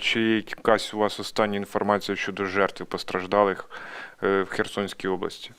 чи є якась у вас остання інформація щодо жертв постраждалих е, в Херсонській області?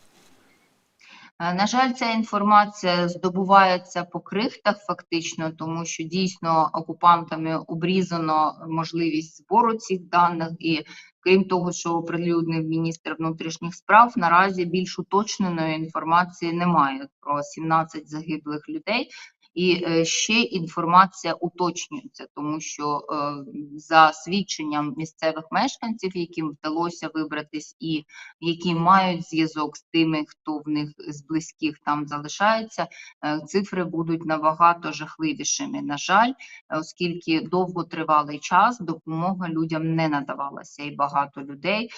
Е, На жаль, ця інформація здобувається по крихтах фактично, тому що дійсно окупантами обрізано можливість збору цих даних. І крім того, що оприлюднив міністр внутрішніх справ, наразі більш уточненої інформації немає про 17 загиблих людей. І е, ще інформація уточнюється, тому що е, за свідченням місцевих мешканців, яким вдалося вибратись, і які мають зв'язок з тими, хто в них з близьких там залишається, е, цифри будуть набагато жахливішими. На жаль, оскільки довготривалий час допомога людям не надавалася, і багато людей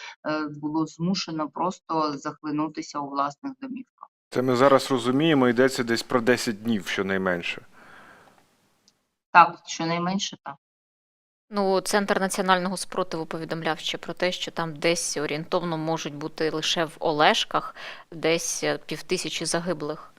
було змушено просто захлинутися у власних домівках. Це ми зараз розуміємо, йдеться десь про 10 днів щонайменше. Так, щонайменше так. Ну, Центр національного спротиву повідомляв ще про те, що там десь орієнтовно можуть бути лише в Олешках десь е, півтисячі загиблих.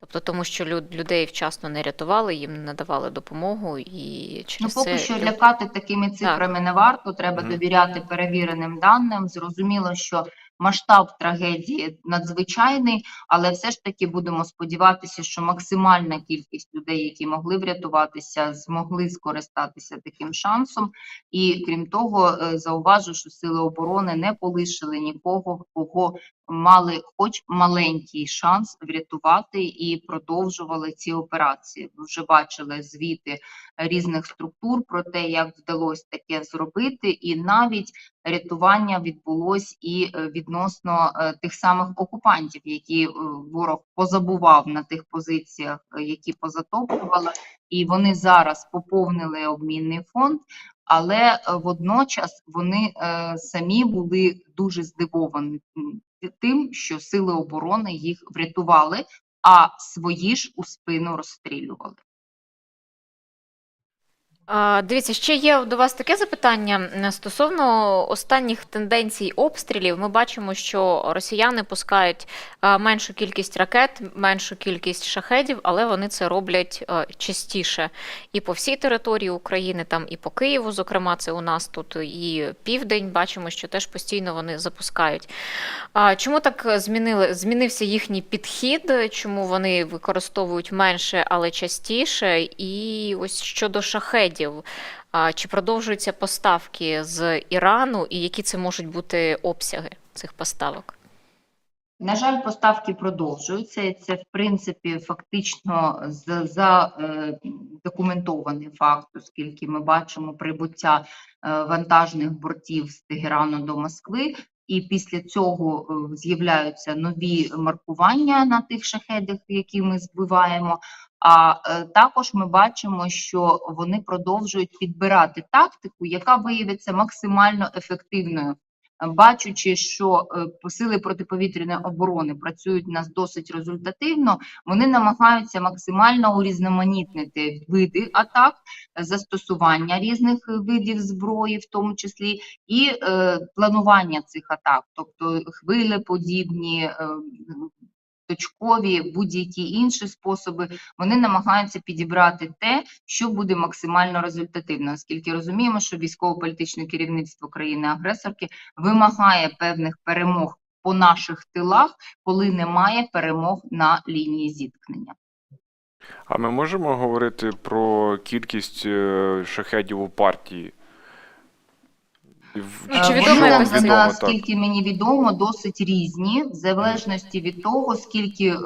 Тобто тому, що люд, людей вчасно не рятували, їм не надавали допомогу і Ну, поки це що лякати такими цифрами не варто, треба Мгм. довіряти перевіреним даним. Зрозуміло, що масштаб трагедії надзвичайний, але все ж таки будемо сподіватися, що максимальна кількість людей, які могли врятуватися, змогли скористатися таким шансом. І крім того, е, зауважу, що сили оборони не полишили нікого, кого мали хоч маленький шанс врятувати і продовжували ці операції. Ви вже бачили звіти різних структур про те, як вдалося таке зробити, і навіть рятування відбулось і е, відносно е, тих самих окупантів, які е, ворог позабував на тих позиціях, які позатоплювали, і вони зараз поповнили обмінний фонд. Але водночас вони самі були дуже здивовані тим, що сили оборони їх врятували, а свої ж у спину розстрілювали. Дивіться, ще є до вас таке запитання стосовно останніх тенденцій обстрілів. Ми бачимо, що росіяни пускають меншу кількість ракет, меншу кількість шахедів, але вони це роблять частіше. І по всій території України, там і по Києву, зокрема, це у нас тут і південь. Бачимо, що теж постійно вони запускають. Чому так змінили, змінився їхній підхід? Чому вони використовують менше, але частіше? І ось щодо шахедів, а, чи продовжуються поставки з Ірану, і які це можуть бути обсяги цих поставок? На жаль, поставки продовжуються, це в принципі фактично задокументований факт, оскільки ми бачимо прибуття е, вантажних бортів з Тегерану до Москви. І після цього е, з'являються нові маркування на тих шахедах, які ми збиваємо. А е, також ми бачимо, що вони продовжують підбирати тактику, яка виявиться максимально ефективною бачучи, що е, сили протиповітряної оборони працюють нас досить результативно, вони намагаються максимально урізноманітнити види атак, е, застосування різних е, видів зброї, в тому числі, і е, планування цих атак, тобто хвилеподібні. Е, Точкові будь-які інші способи вони намагаються підібрати те, що буде максимально результативно, оскільки розуміємо, що військово-політичне керівництво країни-агресорки вимагає певних перемог по наших тилах, коли немає перемог на лінії зіткнення. А ми можемо говорити про кількість е, шахедів у партії? Ну, чи відомо Вони, якось на- наскільки мені відомо, досить різні, в залежності від того, скільки е,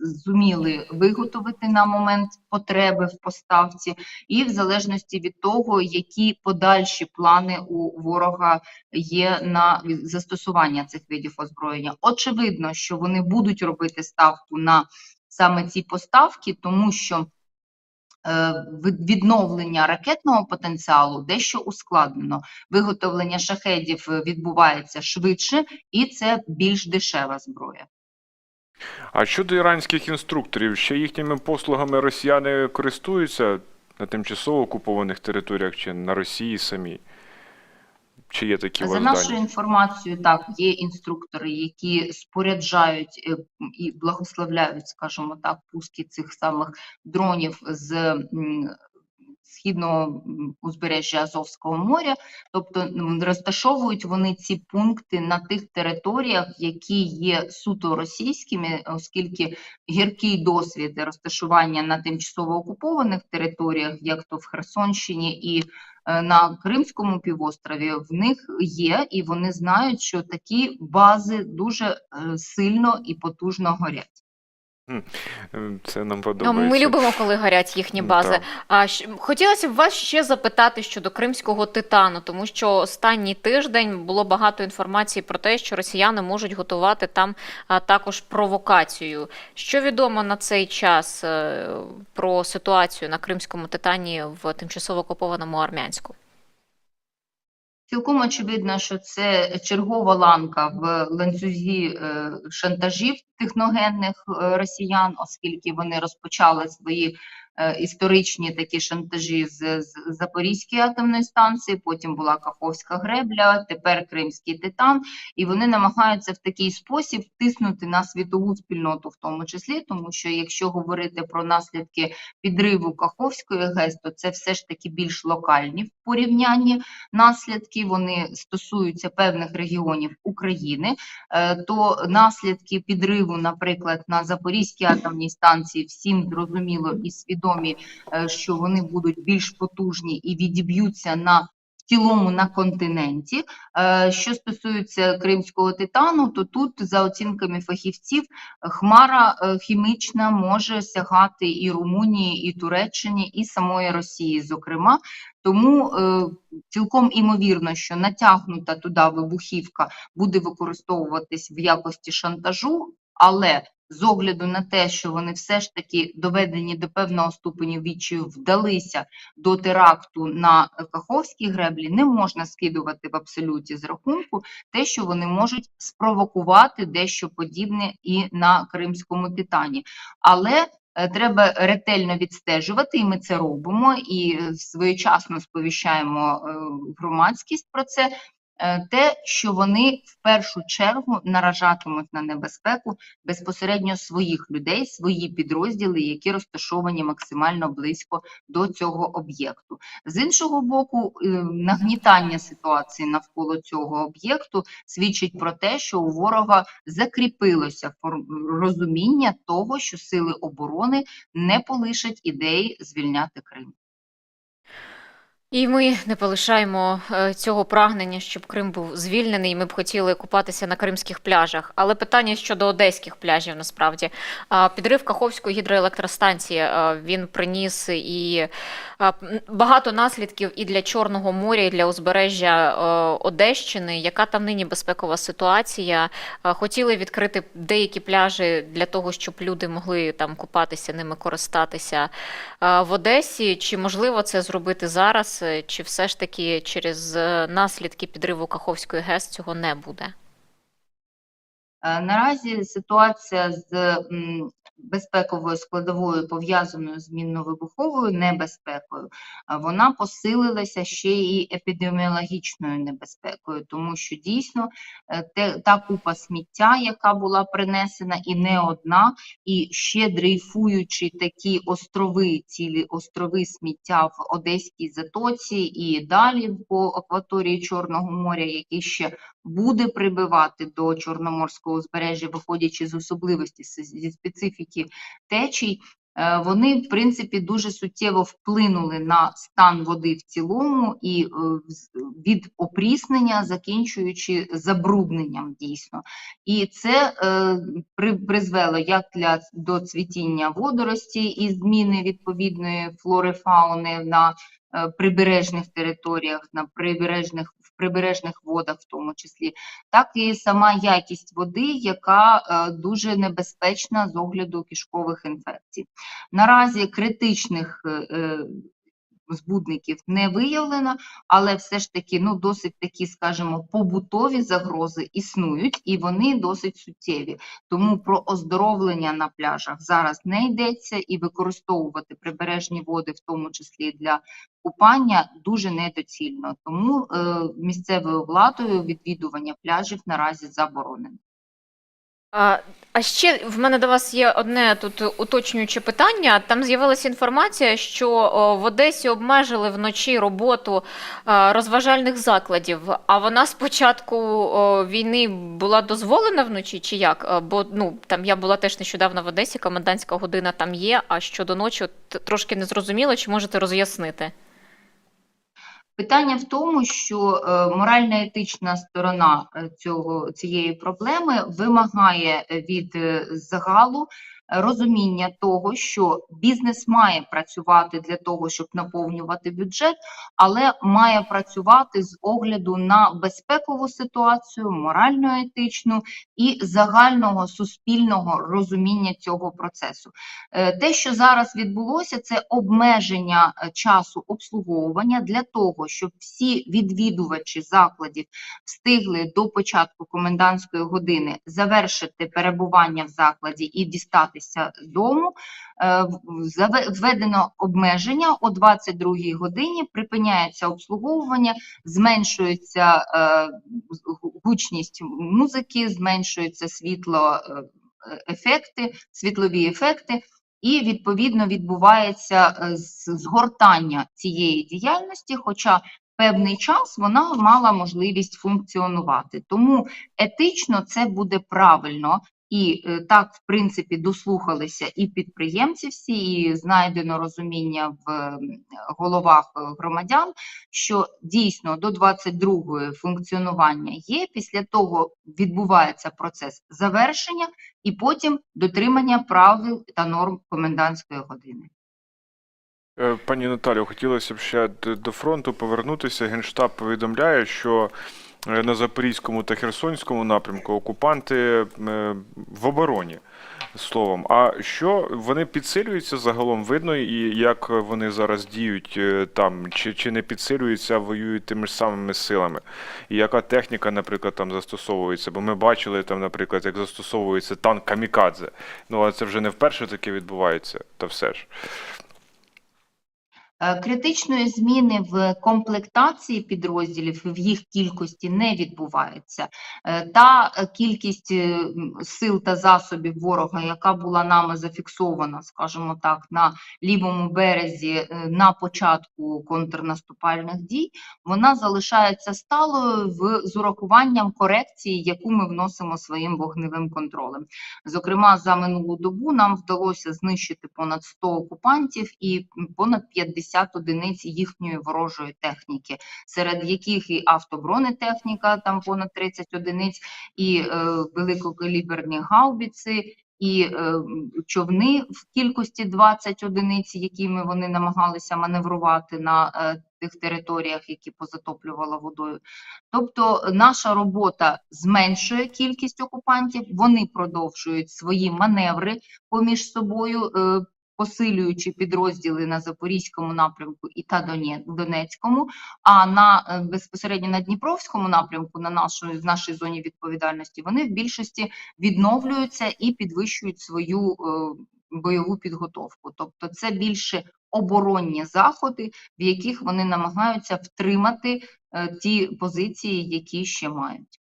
зуміли виготовити на момент потреби в поставці, і в залежності від того, які подальші плани у ворога є на застосування цих видів озброєння. Очевидно, що вони будуть робити ставку на саме ці поставки, тому що відновлення ракетного потенціалу дещо ускладнено. Виготовлення шахедів е, відбувається швидше, і це більш дешева зброя. А щодо іранських інструкторів, ще їхніми послугами росіяни користуються на тимчасово окупованих територіях чи на Росії самі? Чи є такі За нашою інформацією, так є інструктори, які споряджають е, і благословляють, скажімо так, пуски цих самих дронів з східного узбережжя Азовського моря, тобто розташовують вони ці пункти на тих територіях, які є суто російськими, оскільки гіркий досвід розташування на тимчасово окупованих територіях, як то в Херсонщині і е, на Кримському півострові, в них є, і вони знають, що такі бази дуже е, сильно і потужно горять. Це нам Ну, подобається. Ми любимо, коли горять їхні бази. так. А хотілося б вас ще запитати щодо кримського титану, тому що останній тиждень було багато інформації про те, що росіяни можуть готувати там також провокацію. Що відомо на цей час е, про ситуацію на кримському титані в тимчасово окупованому Армянську? Цілком очевидно, що це чергова ланка в ланцюзі е, шантажів техногенних е, росіян, оскільки вони розпочали свої історичні такі шантажі з, з Запорізької атомної станції, потім була Каховська гребля, тепер Кримський титан, і вони намагаються в такий спосіб тиснути на світову спільноту, в тому числі, тому що якщо говорити про наслідки підриву Каховської ГЕС, то це все ж таки більш локальні в порівнянні наслідки, вони стосуються певних регіонів України, е, то наслідки підриву, наприклад, на Запорізькій атомній станції, всім зрозуміло і свідомі, е, що вони будуть більш потужні і відіб'ються на в цілому на континенті. Е, Що стосується кримського титану, то тут, за оцінками фахівців, хмара е, хімічна може сягати і Румунії, і Туреччині, і самої Росії, зокрема. Тому е, цілком імовірно, що натягнута туди вибухівка буде використовуватись в якості шантажу, але з огляду на те, що вони все ж таки доведені до певного ступеню відчаю, вдалися до теракту на Каховській греблі, не можна скидувати в абсолюті з рахунку те, що вони можуть спровокувати дещо подібне і на Кримському титані. Але е, треба ретельно відстежувати, і ми це робимо, і своєчасно сповіщаємо е, громадськість про це. Е, Те, що вони в першу чергу наражатимуть на небезпеку безпосередньо своїх людей, свої підрозділи, які розташовані максимально близько до цього об'єкту. З іншого боку, е, нагнітання ситуації навколо цього об'єкту свідчить про те, що у ворога закріпилося розуміння того, що сили оборони не полишать ідеї звільняти Крим. І ми не полишаємо е, цього прагнення, щоб Крим був звільнений. і Ми б хотіли купатися на кримських пляжах. Але питання щодо одеських пляжів насправді підрив Каховської гідроелектростанції е, він приніс і багато наслідків і для Чорного моря, і для узбережжя е, Одещини. Яка там нині безпекова ситуація? Е, Хотіли відкрити деякі пляжі для того, щоб люди могли там купатися, ними користатися е, в Одесі. Чи можливо це зробити зараз, чи все ж таки через е, наслідки підриву Каховської ГЕС цього не буде? Е, Наразі ситуація з безпековою складовою пов'язаною з мінно-вибуховою небезпекою, вона посилилася ще і епідеміологічною небезпекою, тому що дійсно е, те, та купа сміття, яка була принесена, і не одна, і ще дрейфуючи такі острови, цілі острови сміття в Одеській затоці і далі по акваторії Чорного моря, які ще буде прибивати до Чорноморського узбережжя, виходячи з особливості зі специфіки течій, е, вони, в принципі, дуже суттєво вплинули на стан води в цілому і е, від опріснення, закінчуючи забрудненням дійсно. І це е, призвело як для до цвітіння водорості і зміни відповідної флори фауни на прибережних територіях, на прибережних прибережних водах, в тому числі, так і сама якість води, яка е, дуже небезпечна з огляду кишкових інфекцій. Наразі критичних е, е, збудників не виявлено, але все ж таки ну, досить такі, скажімо, побутові загрози існують і вони досить суттєві. Тому про оздоровлення на пляжах зараз не йдеться і використовувати прибережні води, в тому числі для купання, дуже недоцільно. Тому е, місцевою владою відвідування пляжів наразі заборонено. А, ще в мене до вас є одне тут уточнююче питання. Там з'явилася інформація, що в Одесі обмежили вночі роботу розважальних закладів. А вона з початку війни була дозволена вночі, чи як? Бо ну там я була теж нещодавно в Одесі, комендантська година там є. А щодо ночі, трошки не зрозуміло, чи можете роз'яснити? Питання в тому, що е, морально-етична сторона е, цього цієї проблеми вимагає е, від загалу розуміння того, що бізнес має працювати для того, щоб наповнювати бюджет, але має працювати з огляду на безпекову ситуацію, морально-етичну і загального суспільного розуміння цього процесу. Е, Те, що зараз відбулося, це обмеження е, часу обслуговування для того, щоб всі відвідувачі закладів встигли до початку комендантської години завершити перебування в закладі і дістатися дому. Е, Введено обмеження о 22 годині, припиняється обслуговування, зменшується е, гучність музики, зменшується світло. е, Ефекти, світлові ефекти, і відповідно відбувається згортання цієї діяльності, хоча певний час вона мала можливість функціонувати. Тому етично це буде правильно. І е, так, в принципі, дослухалися і підприємці всі, і знайдено розуміння в головах громадян, що дійсно до 22-ї функціонування є. Після того відбувається процес завершення і потім дотримання правил та норм комендантської години. Е, Пані Наталю, хотілося б ще до фронту повернутися. Генштаб повідомляє, що на Запорізькому та Херсонському напрямку окупанти е, в обороні. Словом, а що вони підсилюються загалом видно, і як вони зараз діють е, там, чи, чи не підсилюються, воюють тими ж самими силами? І яка техніка, наприклад, там застосовується? Бо ми бачили там, наприклад, як застосовується танк Камікадзе. Ну а це вже не вперше таке відбувається, та все ж. Е, Критичної зміни в комплектації підрозділів в їх кількості не відбувається. Е, Та кількість е, сил та засобів ворога, яка була нами зафіксована, скажімо так, на лівому березі на початку контрнаступальних дій, вона залишається сталою в з урахуванням корекції, яку ми вносимо своїм вогневим контролем. Зокрема, за минулу добу нам вдалося знищити понад 100 окупантів і понад 50 одиниць їхньої ворожої техніки, серед яких і автобронетехніка, там понад 30 одиниць, і е, великокаліберні гаубіці, і е, човни в кількості 20 одиниць, якими вони намагалися маневрувати на е, тих територіях, які позатоплювала водою. Тобто наша робота зменшує кількість окупантів, вони продовжують свої маневри поміж собою, е, посилюючи підрозділи на Запорізькому напрямку і та Донецькому, а на е, безпосередньо на Дніпровському напрямку, на нашої в нашій зоні відповідальності, вони в більшості відновлюються і підвищують свою е, бойову підготовку. Тобто, це більше оборонні заходи, в яких вони намагаються втримати е, ті позиції, які ще мають.